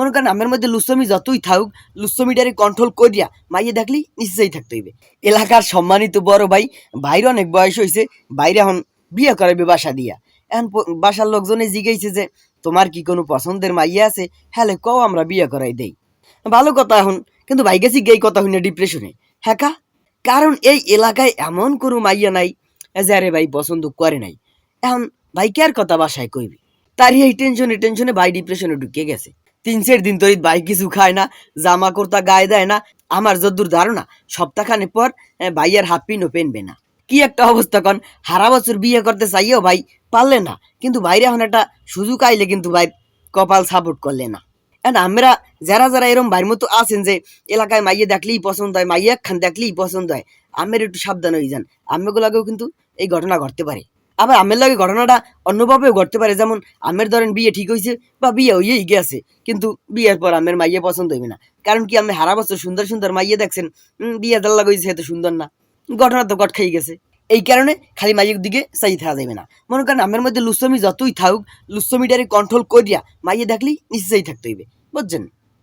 মনে করেন আমের মধ্যে লুসমি যতই থাকুক, লুসমিটারে কন্ট্রোল করিয়া মাইয়ে দেখলি নিশ্চয়ই থাকতে হইবে। এলাকার সম্মানিত বড় ভাই বাইরে অনেক বয়স হয়েছে বাইরে এখন বিয়ে করাবে বাসা দিয়া। এখন বাসার লোকজনে জিজ্ঞাসে যে, তোমার কি কোনো পছন্দের মাইয়া আছে? হ্যাঁ কও আমরা বিয়ে করাই দেই। ভালো কথা এখন, কিন্তু ভাই গেছি গেই কথা হইনা ডিপ্রেশনে হ্যাঁ কারণ এই এলাকায় এমন কোনো মাইয়া নাই যে আরে ভাই পছন্দ করে নাই। এখন ভাই কার কথা বাসায় কইবি? তারই এই টেনশনে টেনশনে ভাই ডিপ্রেশনে ঢুকে গেছে। তিন চার দিন ধরে ভাই কিছু খায় না, জামা কুর্তা গায়ে দেয় না। আমার যদ্দূর ধারণা সপ্তাহখানে পর ভাই হাফ পিনও পেনবে না। কি একটা অবস্থা কন হারা বছর বিয়ে করতে চাইও ভাই পারলে না, কিন্তু বাইরে এখন একটা সুযোগ আইলে কিন্তু ভাই কপাল সাপোর্ট করলে না। And আমরা যারা যারা এরকম ভাইয়ের মতো আছেন যে, এলাকায় মাইয়ে দেখলেই পছন্দ হয়, মাইয়া খান দেখলেই পছন্দ হয়, আমের একটু সাবধান হয়ে যান। আমেগুলাকেও কিন্তু এই ঘটনা ঘটতে পারে। আবার আমের লাগে ঘটনাটা অন্যভাবেও ঘটতে পারে। যেমন আমের ধরেন বিয়ে ঠিক হয়েছে বা বিয়ে হইয়েই গেছে, কিন্তু বিয়ের পর আমের মাইয়ে পছন্দ হইবে না। কারণ কি আমি হারা বছর সুন্দর সুন্দর মাইয়ে দেখছেন? বিয়ে দাল লাগাইছে এত সুন্দর না। ঘটনা তো গট খেয়ে গেছে। এই কারণে খালি মাইয়ের দিকে চাই থাকা যাবে না। মনে করেন আমের মধ্যে লুসমি যতই থাকুক, লুসমিটারে কন্ট্রোল করিয়া মাইয়ে দেখলেই নিশ্চয়ই থাকতে হইবে। বুঝছেন?